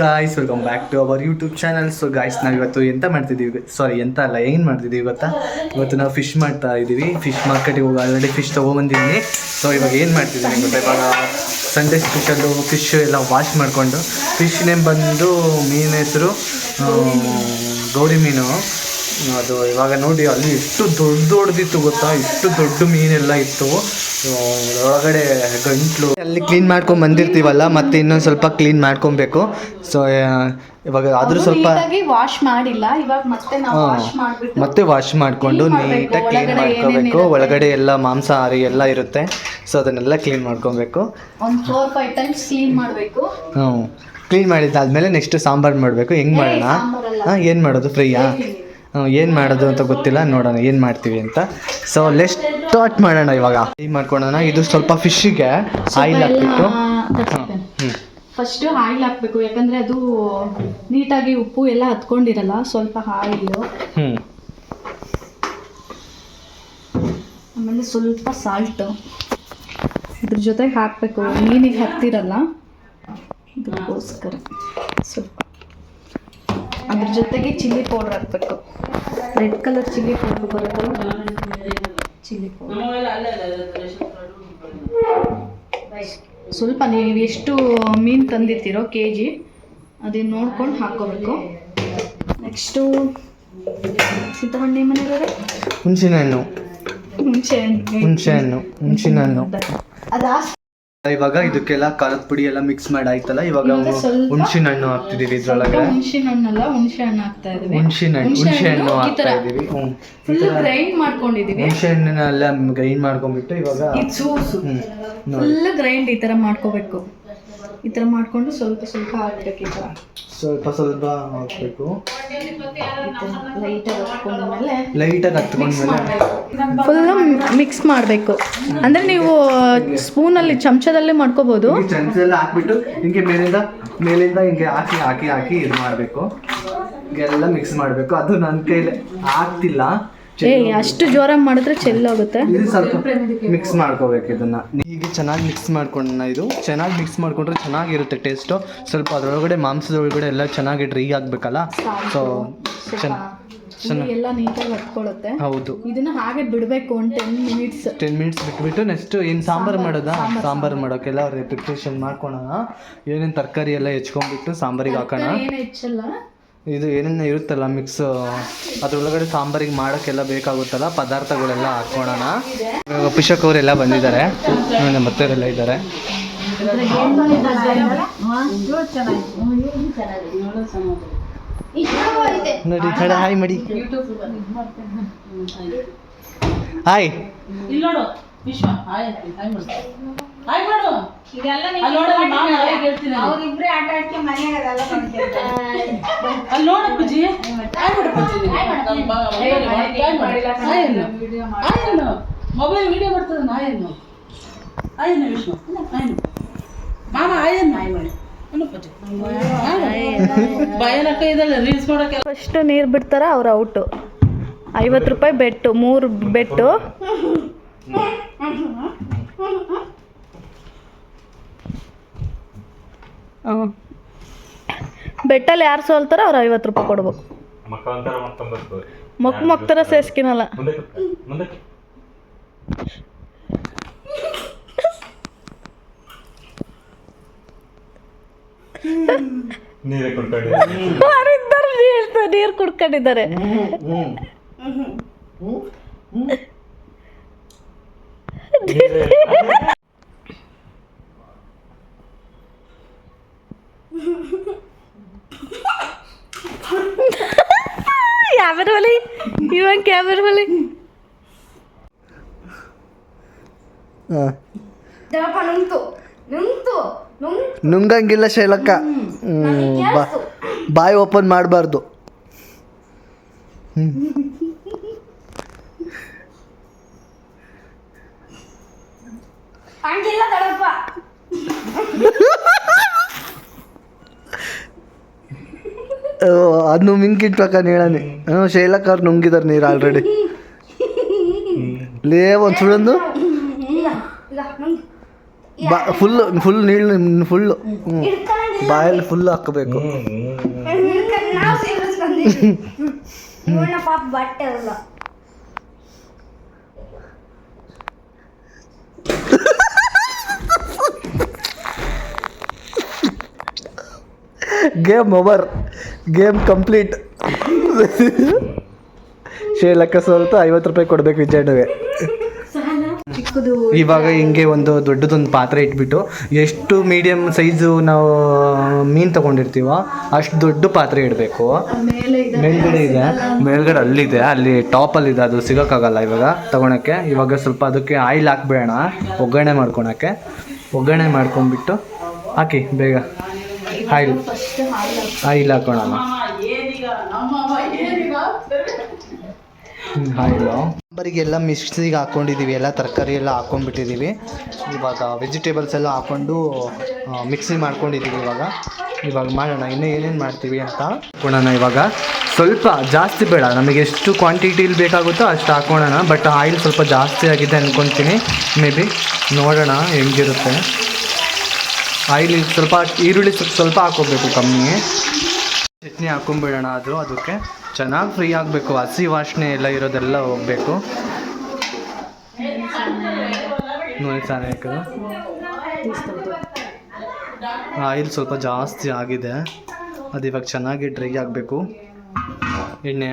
Guys welcome back to our YouTube channel so guys ನಾವು ಇವತ್ತು ಎಂತ ಮಾಡ್ತಿದ್ದೀವಿ ಸಾರಿ ಎಂತ ಅಲ್ಲ, ಏನು ಮಾಡ್ತಿದ್ದೀವಿ ಗೊತ್ತಾ? ಇವತ್ತು ನಾವು ಫಿಶ್ ಮಾಡ್ತಾ ಇದ್ದೀವಿ. ಫಿಶ್ ಮಾರ್ಕೆಟಿಗೆ ಹೋಗಿ ಆಲ್ರೆಡಿ ಫಿಶ್ ತೊಗೊಂಬಂದಿದ್ದೀನಿ. ಸೊ ಇವಾಗ ಏನು ಮಾಡ್ತಿದ್ದೀನಿ ಗೊತ್ತಾ? ಇವಾಗ ಸಂಡೇ ಸ್ಪೆಷಲ್ಲು ಫಿಶ್ ಎಲ್ಲ ವಾಶ್ ಮಾಡಿಕೊಂಡು ಫಿಶ್ ನೇಮ್ ಬಂದು ಮೀನು ಹೆಸರು ಗೌರಿ ಮೀನು. ಅದು ಇವಾಗ ನೋಡಿ ಅಲ್ಲಿ ಎಷ್ಟು ದೊಡ್ಡ ದೊಡ್ಡದಿತ್ತು ಗೊತ್ತಾ? ಇಷ್ಟು ದೊಡ್ಡ ಮೀನೆಲ್ಲ ಇತ್ತು. ಒಳಗಡೆ ಗಂಟ್ಲು. ಅಲ್ಲಿ ಕ್ಲೀನ್ ಮಾಡ್ಕೊಂಡು ಬಂದಿರ್ತೀವಲ್ಲ ಮತ್ತೆ ಇನ್ನೊಂದು ಸ್ವಲ್ಪ ಕ್ಲೀನ್ ಮಾಡ್ಕೊಬೇಕು. ಸೊ ಇವಾಗ ಆದರೂ ಸ್ವಲ್ಪ ವಾಶ್ ಮಾಡಿಲ್ಲ. ಇವಾಗ ಮತ್ತೆ ವಾಶ್ ಮಾಡ್ಬಿಟ್ಟು ಮತ್ತೆ ವಾಶ್ ಮಾಡಿಕೊಂಡು ನೀಟಾಗಿ ಕ್ಲೀನ್ ಮಾಡ್ಕೋಬೇಕು. ಒಳಗಡೆ ಎಲ್ಲ ಮಾಂಸಾಹಾರಿ ಎಲ್ಲ ಇರುತ್ತೆ. ಸೊ ಅದನ್ನೆಲ್ಲ ಕ್ಲೀನ್ ಮಾಡ್ಕೊಬೇಕು. ಒಂದು ಫೋರ್ ಫೈವ್ ಟೈಮ್ಸ್ ಕ್ಲೀನ್ ಮಾಡಬೇಕು. ಹ್ಞೂ ಕ್ಲೀನ್ ಮಾಡಿದ್ದಾದ್ಮೇಲೆ ನೆಕ್ಸ್ಟ್ ಸಾಂಬಾರು ಮಾಡಬೇಕು. ಹೆಂಗೆ ಮಾಡೋಣ? ಏನು ಮಾಡೋದು? ಫ್ರೈಯಾ? ಏನು ಮಾಡೋದು ಅಂತ ಗೊತ್ತಿಲ್ಲ ನೋಡೋಣ ಏನು ಮಾಡ್ತೀವಿ ಅಂತ. ಸೊ ಲೆಸ್ ಸ್ಟಾರ್ಟ್ ಮಾಡೋಣ ಇವಾಗ. ಏನು ಮಾಡ್ಕೊಳೋಣ ಇದು ಸ್ವಲ್ಪ ಫಿಶ್ಶಿಗೆ ಆಯಿಲ್ ಹಾಕ್ಬಿಟ್ಟು. ಫಸ್ಟು ಆಯಿಲ್ ಹಾಕ್ಬೇಕು ಯಾಕಂದ್ರೆ ಅದು ನೀಟಾಗಿ ಉಪ್ಪು ಎಲ್ಲ ಹತ್ಕೊಂಡಿರಲ್ಲ ಸ್ವಲ್ಪ ಆಯಿಲ್. ಆಮೇಲೆ ಸ್ವಲ್ಪ ಸಾಲ್ಟ್ ಇದ್ರ ಜೊತೆಗೆ ಹಾಕಬೇಕು ಮೀನಿಗೆ ಹತ್ತಿರಲ್ಲ. ಇದಕ್ಕೋಸ್ಕರ ಸ್ವಲ್ಪ ಅದ್ರ ಜೊತೆಗೆ ಚಿಲ್ಲಿ ಪೌಡ್ರ್ ಹಾಕ್ಬೇಕು. ರೆಡ್ ಕಲರ್ ಚಿಲ್ಲಿ ಪೌಡ್ರ್ ಬರುತ್ತಲ್ಲ ಚಿಲ್ಲಿ ಪೌಡ್ರ್. ಸ್ವಲ್ಪ ನೀವು ಎಷ್ಟು ಮೀನು ತಂದಿರ್ತೀರೋ ಕೆ ಜಿ ಅದನ್ನ ನೋಡ್ಕೊಂಡು ಹಾಕೋಬೇಕು ನೆಕ್ಸ್ಟು ಸಿದ್ದಹಣ್ಣಿ ಮನೆಯವ್ರೆ ಹುಣಸಿನ ಹಣ್ಣು ಹುಣಸೆ ಹಣ್ಣು ಹುಣಸೆ ಹಣ್ಣು ಹುಣಸಿನ ಹಣ್ಣು ಅದಾಸ್ ಇವಾಗ ಇದಕ್ಕೆಲ್ಲ ಖಾರದ ಪುಡಿ ಎಲ್ಲ ಮಿಕ್ಸ್ ಮಾಡಿ ಆಯ್ತಲ್ಲ ಇವಾಗ ಹುಣ್ಸಿನ ಹಣ್ಣು ಹಾಕ್ತಿದೀವಿ ಇದ್ರೊಳಗೆ. ಹುಣಸಿನ ಹಣ್ಣಲ್ಲ ಹುಣಸೆ ಹಣ್ಣು ಹಾಕ್ತಾ ಇದೀವಿ. ಹುಣಸಿನ ಹಣ್ಣು ಹುಣ್ಸೆ ಹಣ್ಣು ಹಾಕ್ತಾ ಇದೀವಿ. ಫುಲ್ ಗ್ರೈಂಡ್ ಮಾಡ್ಕೊಂಡಿದೀವಿ. ಹುಣಸೆ ಹಣ್ಣನ್ನೆಲ್ಲ ಗ್ರೈಂಡ್ ಮಾಡ್ಕೊಂಡ್ಬಿಟ್ಟು ಇವಾಗ ನೋಡಿ ಫುಲ್ ಗ್ರೈಂಡ್ ಈ ತರ ಮಾಡ್ಕೋಬೇಕು. ಈ ಥರ ಮಾಡ್ಕೊಂಡು ಸ್ವಲ್ಪ ಸ್ವಲ್ಪ ಹಾಕ್ಬೇಕು ಈ ತರ. ಸ್ವಲ್ಪ ಸ್ವಲ್ಪ ಹಾಕ್ಬೇಕು. ಲೈಟಾಗಿ ಹಾಕೊಂಡ್ಮೇಲೆ ಲೈಟಾಗಿ ಹತ್ಕೊಂಡ್ಮೇಲೆ ಫುಲ್ ಮಿಕ್ಸ್ ಮಾಡಬೇಕು. ಅಂದರೆ ನೀವು ಸ್ಪೂನಲ್ಲಿ ಚಮಚದಲ್ಲಿ ಮಾಡ್ಕೋಬಹುದು ಈ ಚಮಚದಲ್ಲಿ ಹಾಕ್ಬಿಟ್ಟು ಹಿಂಗೆ ಮೇಲಿಂದ ಮೇಲಿಂದ ಹಿಂಗೆ ಹಾಕಿ ಹಾಕಿ ಹಾಕಿ ಇದು ಮಾಡಬೇಕು ಹಿಂಗೆಲ್ಲ ಮಿಕ್ಸ್ ಮಾಡಬೇಕು. ಅದು ನನ್ನ ಕೈಲಿ ಆಗ್ತಿಲ್ಲ. ಏ ಅಷ್ಟು ಜೋರಾಗಿ ಮಾಡಿದ್ರೆ ಚೆಲ್ಲೋಗುತ್ತೆ ಇದು ಸ್ವಲ್ಪ ಮಿಕ್ಸ್ ಮಾಡ್ಕೋಬೇಕು ಇದನ್ನ. ಹೀಗೆ ಚೆನ್ನಾಗಿ ಮಿಕ್ಸ್ ಮಾಡ್ಕೊಂಡ ಇದು. ಚೆನ್ನಾಗಿ ಮಿಕ್ಸ್ ಮಾಡ್ಕೊಂಡ್ರೆ ಚೆನ್ನಾಗಿರುತ್ತೆ ಟೇಸ್ಟು ಸ್ವಲ್ಪ ಅದರೊಳಗಡೆ ಮಾಂಸದ ಒಳಗಡೆ ಎಲ್ಲ ಚೆನ್ನಾಗಿ ಡ್ರೈ ಆಗಬೇಕಲ್ಲ? ಸೊ ಚೆನ್ನಾಗಿ ಎಲ್ಲ ನೀಟಾಗಿ ಹತ್ಕೊಳ್ಳುತ್ತೆ ಹೌದು. ಇದನ್ನ ಹಾಗೆ ಬಿಡಬೇಕು ಒಂದು ಟೆನ್ ಮಿನಿಟ್ಸ್ ಟೆನ್ ಮಿನಿಟ್ಸ್ ಬಿಟ್ಬಿಟ್ಟು ನೆಕ್ಸ್ಟ್ ಏನು ಸಾಂಬಾರು ಮಾಡೋದಾ? ಸಾಂಬಾರು ಮಾಡೋಕ್ಕೆಲ್ಲ ಪ್ರಿಪ್ರೇಷನ್ ಮಾಡ್ಕೊಳೋಣ. ಏನೇನು ತರಕಾರಿ ಎಲ್ಲ ಹೆಚ್ಕೊಂಡ್ಬಿಟ್ಟು ಸಾಂಬಾರಿಗೆ ಹಾಕೋಣ. ಏನು ಹೆಚ್ಚಲ್ಲ. ಇದು ಏನೇನು ಇರುತ್ತಲ್ಲ ಮಿಕ್ಸ್ ಅದ್ರೊಳಗಡೆ ಸಾಂಬಾರಿಗೆ ಮಾಡೋಕ್ಕೆಲ್ಲ ಬೇಕಾಗುತ್ತಲ್ಲ ಪದಾರ್ಥಗಳೆಲ್ಲ ಹಾಕ್ಕೊಳೋಣ. ಇವಾಗ ಅವರೆಲ್ಲ ಬಂದಿದ್ದಾರೆ. ನಮ್ಮ ಮತ್ತೆಯವರೆಲ್ಲ ಇದ್ದಾರೆ. ನೋಡಿ ಕಡೆ ಹಾಯ್ ಮಾಡಿ. ಹಾಯ್. ಅಲ್ಲಿ. ಅಲ್ಲಿ ನೋಡು ಅಪ್ಪಾಜಿ. ಹಾಯ್ ಮಾಡು ಅಪ್ಪಾಜಿ ನಮ್ಮ ಬಾ- ಮೊಬೈಲ್ ಮಾಡಿ, ಹಾಯ್ ಮಾಡು. ಹಾಯ್ ಅನ್ನು. ಹಾಯ್ ಅನ್ನು. ಮೊಬೈಲ್ ವಿಡಿಯೋ ಮಾಡ್ತದೆ ಹಾಯ್ ಅನ್ನು. ವಿಷ್ಣು. ಅನ್ನು. ಮಾಮ ಹಾಯ್ ಆಯ್ ಮಾಡಿ. ಅನ್ನು. ಅಪ್ಪಾಜಿ. ಹಾಯ್ ಇದಲ್ಲ ರೀಲ್ಸ್ ಮಾಡೋಕೆ ಫಸ್ಟ್ ನೀರು ಬಿಡ್ತಾರ ಅವ್ರು ಔಟು. ಐವತ್ತು ರೂಪಾಯಿ ಬೆಟ್ಟು ಮೂರು ಬೆಟ್ಟು. ಬೆಟ್ಟಲ್ಲಿ ಯಾರು ಸೋಲ್ತಾರೋ ಅವ್ರು ಐವತ್ತು ರೂಪಾಯಿ ಕೊಡ್ಬೇಕು. ಮಕ್ ಮಕ್ತರ ಮೊಕ್ ಮೊಕ್ತರ ಸೇಸ್ಕಿನಲ್ಲ. ನೀರು ಕುಡ್ಕೊಂಡಿದ್ದಾರೆ ಕ್ಯಾಮೆರಾ ಬಲಿ ಇವಾಗ ಕ್ಯಾಮೆರಾ ಬಲಿ ನುಂಗಂಗಿಲ್ಲ ಶೈಲಕ್ಕ. ಬಾಯಿ ಓಪನ್ ಮಾಡಬಾರ್ದು. ಅದು ಮಿಂಕಿಟ್ಬೇಕ ನೀಳನಿ ಹ್ಞೂ ಶೈಲಕ್ಕ ಅವ್ರು ನುಂಗಿದಾರೆ ನೀರು ಆಲ್ರೆಡಿ ಲೇ ಒಂದು ಸುಳಂದು ಬಾ ಫುಲ್ ಫುಲ್ ನೀಳು ಫುಲ್ಲು ಬಾಯಲ್ಲಿ ಫುಲ್ ಹಾಕಬೇಕು ನಾವು ಸೇರಿಸ್ಕೊಂಡಿದ್ವಿ ಇವನ ಪಾಪ ಬಟ್ಟೆ ಅಲ್ಲ ಗೇಮ್ ಓವರ್ ಗೇಮ್ ಕಂಪ್ಲೀಟ್. ಶೇಲಕ್ಕ ಸ್ವಲ್ಪ ಐವತ್ತು ರೂಪಾಯಿ ಕೊಡ್ಬೇಕು ವಿಜಯಣ್ಣಗೆ. ಇವಾಗ ಹಿಂಗೆ ಒಂದು ದೊಡ್ಡದೊಂದು ಪಾತ್ರೆ ಇಟ್ಬಿಟ್ಟು ಎಷ್ಟು ಮೀಡಿಯಮ್ ಸೈಜು ನಾವು ಮೀನು ತಗೊಂಡಿರ್ತೀವೋ ಅಷ್ಟು ದೊಡ್ಡ ಪಾತ್ರೆ ಇಡಬೇಕು. ಮೇಲೆ ಇದೆ. ಮೇಲ್ಗಡೆ ಇದೆ. ಮೇಲ್ಗಡೆ ಅಲ್ಲಿದೆ. ಅಲ್ಲಿ ಟಾಪಲ್ಲಿ ಇದೆ. ಅದು ಸಿಗೋಕ್ಕಾಗಲ್ಲ ಇವಾಗ ತಗೊಳಕ್ಕೆ. ಇವಾಗ ಸ್ವಲ್ಪ ಅದಕ್ಕೆ ಆಯಿಲ್ ಹಾಕ್ಬೇಡ ಒಗ್ಗರಣೆ ಮಾಡ್ಕೊಳಕ್ಕೆ. ಒಗ್ಗರಣೆ ಮಾಡ್ಕೊಂಡ್ಬಿಟ್ಟು ಹಾಕಿ ಬೇಗ. ಆಯಿಲ್ ಆಯಿಲ್ ಹಾಕೋಣ ಆಯಿಲು ಸಾಂಬಾರಿಗೆಲ್ಲ ಮಿಕ್ಸಿಗೆ ಹಾಕ್ಕೊಂಡಿದ್ದೀವಿ ಎಲ್ಲ ತರಕಾರಿ ಎಲ್ಲ ಹಾಕ್ಕೊಂಡ್ಬಿಟ್ಟಿದ್ದೀವಿ ಇವಾಗ ವೆಜಿಟೇಬಲ್ಸ್ ಎಲ್ಲ ಹಾಕ್ಕೊಂಡು ಮಿಕ್ಸಿ ಮಾಡ್ಕೊಂಡಿದ್ದೀವಿ ಇವಾಗ. ಇವಾಗ ಮಾಡೋಣ ಇನ್ನೂ ಏನೇನು ಮಾಡ್ತೀವಿ ಅಂತ. ಹಾಕೋಣ ಇವಾಗ. ಸ್ವಲ್ಪ ಜಾಸ್ತಿ ಬೇಡ ನಮಗೆ ಎಷ್ಟು ಕ್ವಾಂಟಿಟಿಲಿ ಬೇಕಾಗುತ್ತೋ ಅಷ್ಟು ಹಾಕೋಣ ಬಟ್ ಆಯಿಲ್ ಸ್ವಲ್ಪ ಜಾಸ್ತಿ ಆಗಿದೆ ಅಂದ್ಕೊತೀನಿ ಮೇ ಬಿ ನೋಡೋಣ ಹೆಂಗಿರುತ್ತೆ. ಆಯಿಲ್ ಸ್ವಲ್ಪ ಈರುಳ್ಳಿ ಸ್ವಲ್ಪ ಸ್ವಲ್ಪ ಹಾಕೋಬೇಕು ಕಮ್ಮಿ. ಚಟ್ನಿ ಹಾಕೊಂಡ್ಬಿಡೋಣ ಅದು, ಅದಕ್ಕೆ ಚೆನ್ನಾಗಿ ಫ್ರೈ ಆಗಬೇಕು. ಹಸಿ ವಾಸನೆ ಎಲ್ಲ ಇರೋದೆಲ್ಲ ಹೋಗಬೇಕು. ಆಯಿಲ್ ಸ್ವಲ್ಪ ಜಾಸ್ತಿ ಆಗಿದೆ. ಅದು ಇವಾಗ ಚೆನ್ನಾಗಿ ಡ್ರೈ ಆಗಬೇಕು. ಎಣ್ಣೆ.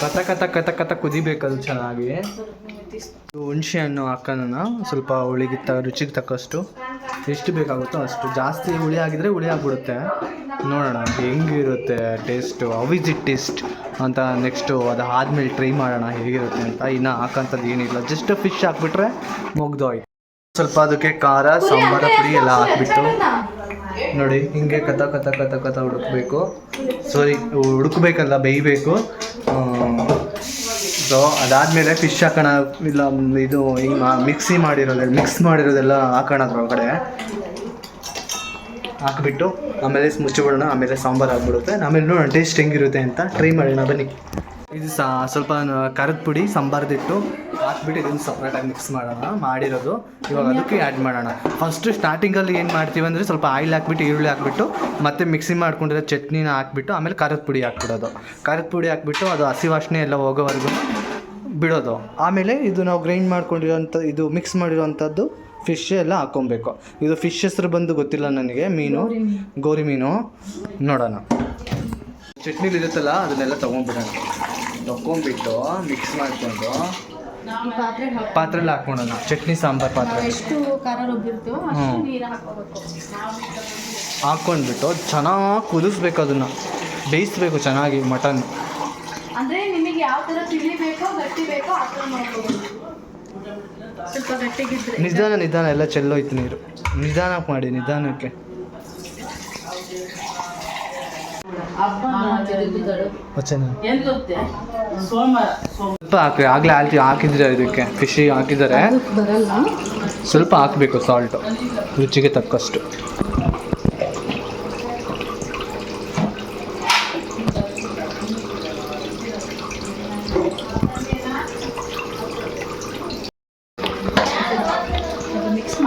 ಕತ ಕತ ಕತ ಕತ ಕುದಿಬೇಕದು ಚೆನ್ನಾಗಿ. ಹುಣಸೆ ಹಣ್ಣು ಹಾಕೋಣ ಸ್ವಲ್ಪ ಹುಳಿಗೆ ತ ರುಚಿಗೆ ತಕ್ಕಷ್ಟು. ಎಷ್ಟು ಬೇಕಾಗುತ್ತೋ ಅಷ್ಟು. ಜಾಸ್ತಿ ಹುಳಿ ಆಗಿದ್ರೆ ಹುಳಿ ಆಗಿಬಿಡುತ್ತೆ. ನೋಡೋಣ ಹೆಂಗಿರುತ್ತೆ ಟೇಸ್ಟು. ಇಸ್ ಇಟ್ ಟೇಸ್ಟ್ ಅಂತ ನೆಕ್ಸ್ಟು ಅದು ಆದ್ಮೇಲೆ ಟ್ರೈ ಮಾಡೋಣ ಹೇಗಿರುತ್ತೆ ಅಂತ. ಇನ್ನು ಹಾಕೋಂಥದ್ದು ಏನಿಲ್ಲ. ಜಸ್ಟ್ ಫಿಶ್ ಹಾಕ್ಬಿಟ್ರೆ ಮುಗ್ದೋಯ್ತು ಸ್ವಲ್ಪ ಅದಕ್ಕೆ ಖಾರ ಸಾಂಬಾರ ಪುಡಿ ಎಲ್ಲ ಹಾಕ್ಬಿಟ್ಟು. ನೋಡಿ ಹಿಂಗೆ ಕಥ ಕಥ ಕಥ ಕಥ ಹುಡುಕ್ಬೇಕು. ಸಾರಿ ಹುಡುಕ್ಬೇಕಲ್ಲ ಬೇಯಬೇಕು. ಸೊ ಅದಾದ್ಮೇಲೆ ಫಿಶ್ ಹಾಕೋಣ, ಇಲ್ಲ, ಇದು ಮಿಕ್ಸಿ ಮಾಡಿರೋದೆಲ್ಲ ಮಿಕ್ಸ್ ಮಾಡಿರೋದೆಲ್ಲ ಹಾಕೋಣ ಅದ್ರೊಳಗಡೆ. ಹಾಕ್ಬಿಟ್ಟು, ಆಮೇಲೆ ಮುಚ್ಚಿಬಿಡೋಣ, ಆಮೇಲೆ ಸಾಂಬಾರು ಆಗಿಬಿಡುತ್ತೆ. ಆಮೇಲೆ ನೋಡೋಣ ಟೇಸ್ಟ್ ಹೆಂಗಿರುತ್ತೆ ಅಂತ ಟ್ರೈ ಮಾಡೋಣ, ಬನ್ನಿ. ಇದು ಸಾ, ಸ್ವಲ್ಪ ಕರದ ಪುಡಿ ಸಾಂಬಾರ್ದಿಟ್ಟು ಹಾಕ್ಬಿಟ್ಟು ಇದನ್ನು ಸಪ್ರೇಟಾಗಿ ಮಿಕ್ಸ್ ಮಾಡೋಣ, ಮಾಡಿರೋದು. ಇವಾಗ ಅದಕ್ಕೆ ಆ್ಯಡ್ ಮಾಡೋಣ. ಫಸ್ಟು ಸ್ಟಾರ್ಟಿಂಗಲ್ಲಿ ಏನು ಮಾಡ್ತೀವಿ ಅಂದರೆ ಸ್ವಲ್ಪ ಆಯಿಲ್ ಹಾಕ್ಬಿಟ್ಟು, ಈರುಳ್ಳಿ ಹಾಕ್ಬಿಟ್ಟು, ಮತ್ತೆ ಮಿಕ್ಸಿ ಮಾಡ್ಕೊಂಡಿರೋ ಚಟ್ನಿನ ಹಾಕ್ಬಿಟ್ಟು, ಆಮೇಲೆ ಖಾರದ ಪುಡಿ ಹಾಕ್ಬಿಡೋದು. ಖಾರದ ಪುಡಿ ಹಾಕ್ಬಿಟ್ಟು, ಅದು ಹಸಿ ವಾಸನೆ ಎಲ್ಲ ಹೋಗೋವರೆಗೂ ಬಿಡೋದು. ಆಮೇಲೆ ಇದು ನಾವು ಗ್ರೈಂಡ್ ಮಾಡ್ಕೊಂಡಿರೋಂಥ ಇದು ಮಿಕ್ಸ್ ಮಾಡಿರೋವಂಥದ್ದು ಫಿಶ್ ಎಲ್ಲ ಹಾಕ್ಕೊಬೇಕು. ಇದು ಫಿಶ್ ಹೆಸರು ಬಂದು ಗೊತ್ತಿಲ್ಲ ನನಗೆ ಮೀನು. ಗೋರಿ ಮೀನು. ನೋಡೋಣ. ಚಟ್ನಿಲಿ ಇರುತ್ತಲ್ಲ ಅದನ್ನೆಲ್ಲ ತೊಗೊಂಡ್ಬಿಡೋಣ. ತೊಗೊಂಡ್ಬಿಟ್ಟು ಮಿಕ್ಸ್ ಮಾಡಿಕೊಂಡು ಪಾತ್ರೆಲ್ಲ ಪಾತ್ರೆ ಪಾತ್ರೆಲಿ ಹಾಕ್ಕೊಳೋಣ ಚಟ್ನಿ ಸಾಂಬಾರು ಪಾತ್ರೆ. ಹ್ಞೂ ಹಾಕ್ಕೊಂಡ್ಬಿಟ್ಟು ಚೆನ್ನಾಗಿ ಕುದಿಸ್ಬೇಕು ಅದನ್ನು. ಬೇಯಿಸ್ಬೇಕು ಚೆನ್ನಾಗಿ ಮಟನ್. ಅಂದ್ರೆ ನಿಮಗೆ ಯಾವ ತರ ತಿಳಿ ಬೇಕೋ ಗಟ್ಟಿ ಬೇಕೋ ಆ ಥರ ಮಾಡ್ಕೋಬಹುದು ಸ್ವಲ್ಪ ಗಟ್ಟಿಗಿದ್ರೆ. ನಿಧಾನ ನಿಧಾನ ಎಲ್ಲ ಚೆಲ್ಲೋಯ್ತು ನೀರು. ನಿಧಾನ ಮಾಡಿ ನಿಧಾನಕ್ಕೆ. ಸ್ವಲ್ಪ ಹಾಕಿ ಆಗ್ಲೇ ಆಲ್ತಿ ಹಾಕಿದ್ರೆ ಇದಕ್ಕೆ. ಫಿಶಿ ಹಾಕಿದ್ದಾರೆ. ಸ್ವಲ್ಪ ಹಾಕಬೇಕು ಸಾಲ್ಟು ರುಚಿಗೆ ತಕ್ಕಷ್ಟು. ಮಿಕ್ಸ್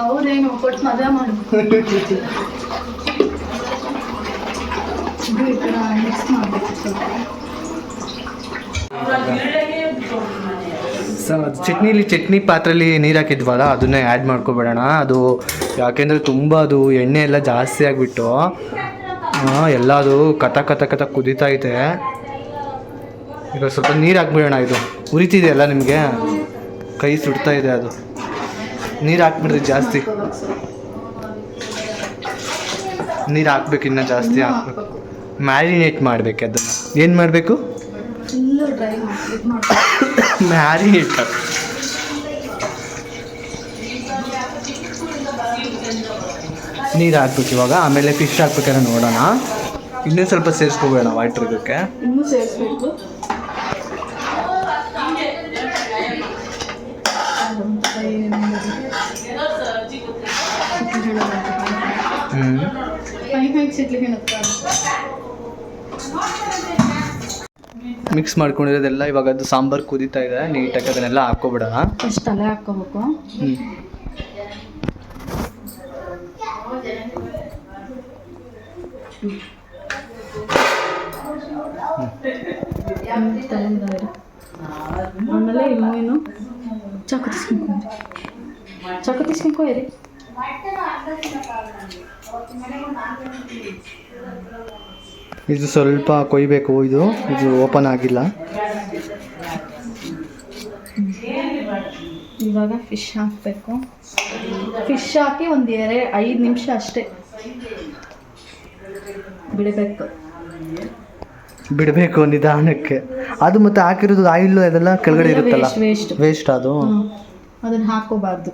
ಅವ್ರೇನು ಕೊಟ್ಟು ಮದುವೆ ಮಾಡಿ ಈ ಥರ ಮಿಕ್ಸ್ ಮಾಡಬೇಕು ಸ್ವಲ್ಪ ಸ ಚಟ್ನಿಲಿ ಚಟ್ನಿ ಪಾತ್ರೆಲಿ ನೀರು ಹಾಕಿದ್ವಲ್ಲ, ಅದನ್ನೇ ಆ್ಯಡ್ ಮಾಡ್ಕೊಬೇಡೋಣ. ಅದು ಯಾಕೆಂದರೆ ತುಂಬ ಅದು ಎಣ್ಣೆ ಎಲ್ಲ ಜಾಸ್ತಿ ಆಗಿಬಿಟ್ಟು ಎಲ್ಲ ಅದು ಕಥ ಕಥ ಕಥ ಕುದೀತಾ ಐತೆ. ಈಗ ಸ್ವಲ್ಪ ನೀರು ಹಾಕ್ಬಿಡೋಣ ಇದು. ಉರಿತಿದೆಯಲ್ಲ ನಿಮಗೆ? ಕೈ ಸುಡ್ತಾ ಇದೆ ಅದು. ನೀರು ಹಾಕ್ಬಿಡ್ರಿ ಜಾಸ್ತಿ. ನೀರು ಹಾಕ್ಬೇಕು ಇನ್ನೂ ಜಾಸ್ತಿ ಹಾಕ್ಬೇಕು. ಮ್ಯಾರಿನೇಟ್ ಮಾಡಬೇಕು ಅದನ್ನು. ಏನು ಮಾಡಬೇಕು? ಫುಲ್ಲು ಡ್ರೈ ಮಾಡಿ ಇದು ಮಾಡ್ಬೇಕು ಮ್ಯಾರಿನೇಟ್ ನೀರು ಹಾಕ್ಬೇಕು ಇವಾಗ ಆಮೇಲೆ ಫಿಶ್ ಹಾಕ್ಬೇಕಾದ್ರೆ ನೋಡೋಣ ಇನ್ನೂ ಸ್ವಲ್ಪ ಸೇರಿಸ್ಕೋಬೇಡ ವಾಟ್ರ್ ಇದಕ್ಕೆ ಇನ್ನೂ ಸೇರಿಸ್ಬೇಕು ಹ್ಞೂ ಕೈ ಮಿಕ್ಸ್ ಮಾಡ್ಕೊಂಡಿರೋದೆಲ್ಲ ಇವಾಗ ಅದು ಸಾಂಬಾರು ಕುದೀತಾ ಇದೆ ನೀಟಾಗಿ ಅದನ್ನೆಲ್ಲ ಹಾಕೋಬಿಡೋಣ ಫಸ್ಟ್ ತಲೆ ಹಾಕ್ಕೋಬೇಕು. ಹ್ಞೂ ಆಮೇಲೆ ಚಾಕು ಚಾಕು ಇದು ಸ್ವಲ್ಪ ಕೊಯ್ಬೇಕು ಇದು. ಇದು ಓಪನ್ ಆಗಿಲ್ಲ. ಇವಾಗ ಫಿಶ್ ಹಾಕಬೇಕು. ಫಿಶ್ ಹಾಕಿ ಒಂದು ಎರಡು ಐದು ನಿಮಿಷ ಅಷ್ಟೇ ಬಿಡಬೇಕು. ಬಿಡಬೇಕು ನಿಧಾನಕ್ಕೆ. ಅದು ಮತ್ತೆ ಹಾಕಿರೋದು ಆಯಿಲ್ ಅದೆಲ್ಲ ಕೆಳಗಡೆ ಇರುತ್ತಲ್ಲ? ವೇಸ್ಟ್ ವೇಸ್ಟ್ ಅದು? ಅದನ್ನ ಹಾಕೋಬಾರ್ದು.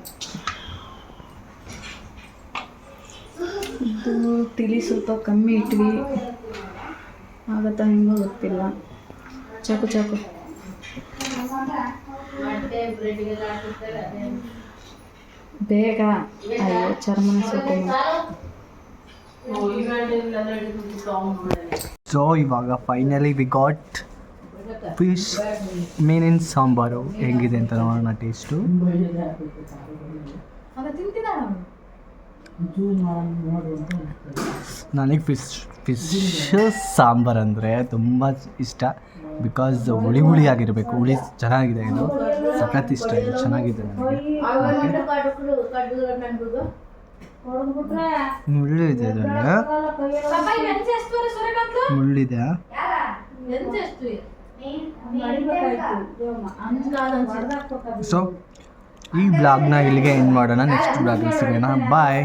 ಇದು ತಿಳಿ ಸ್ವಲ್ಪ ಕಮ್ಮಿ ಇಟ್ವಿ. ಆಗತ್ತಾ ಹೆಂಗೋ ಗೊತ್ತಿಲ್ಲ ಚಾಕು ಚಾಕು ಬೇಗ ಅಯ್ಯೋ ಚರ್ಮನ ಸ್ವಲ್ಪ ಸೊ ಇವಾಗ ಫೈನಲಿ ವಿ ಗಾಟ್ ಫಿಶ್ ಮೀನಿನ ಸಾಂಬಾರು ಹೆಂಗಿದೆ ಅಂತ ನೋಡೋಣ ಟೇಸ್ಟು ನನಗೆ ಫಿಶ್ ಫಿಶ್ ಸಾಂಬಾರು ಅಂದರೆ ತುಂಬ ಇಷ್ಟ. ಬಿಕಾಸ್ ಹುಳಿ ಹುಳಿ ಆಗಿರಬೇಕು ಹುಳಿ ಚೆನ್ನಾಗಿದೆ ಇದು. ಸಖತ್ ಇಷ್ಟ ಇದು ಚೆನ್ನಾಗಿದೆ ನನಗೆ. ಮುಳ್ಳಿದೆ ಇದರಲ್ಲಿ ಮುಳ್ಳಿದೆ. ಸೊ ಈ ಬ್ಲಾಗ್ನ ಇಲ್ಲಿಗೆ ಎಂಡ್ ಮಾಡೋಣ. ನೆಕ್ಸ್ಟ್ ಬ್ಲಾಗ್ ಸಿಗೋಣ. ಬಾಯ್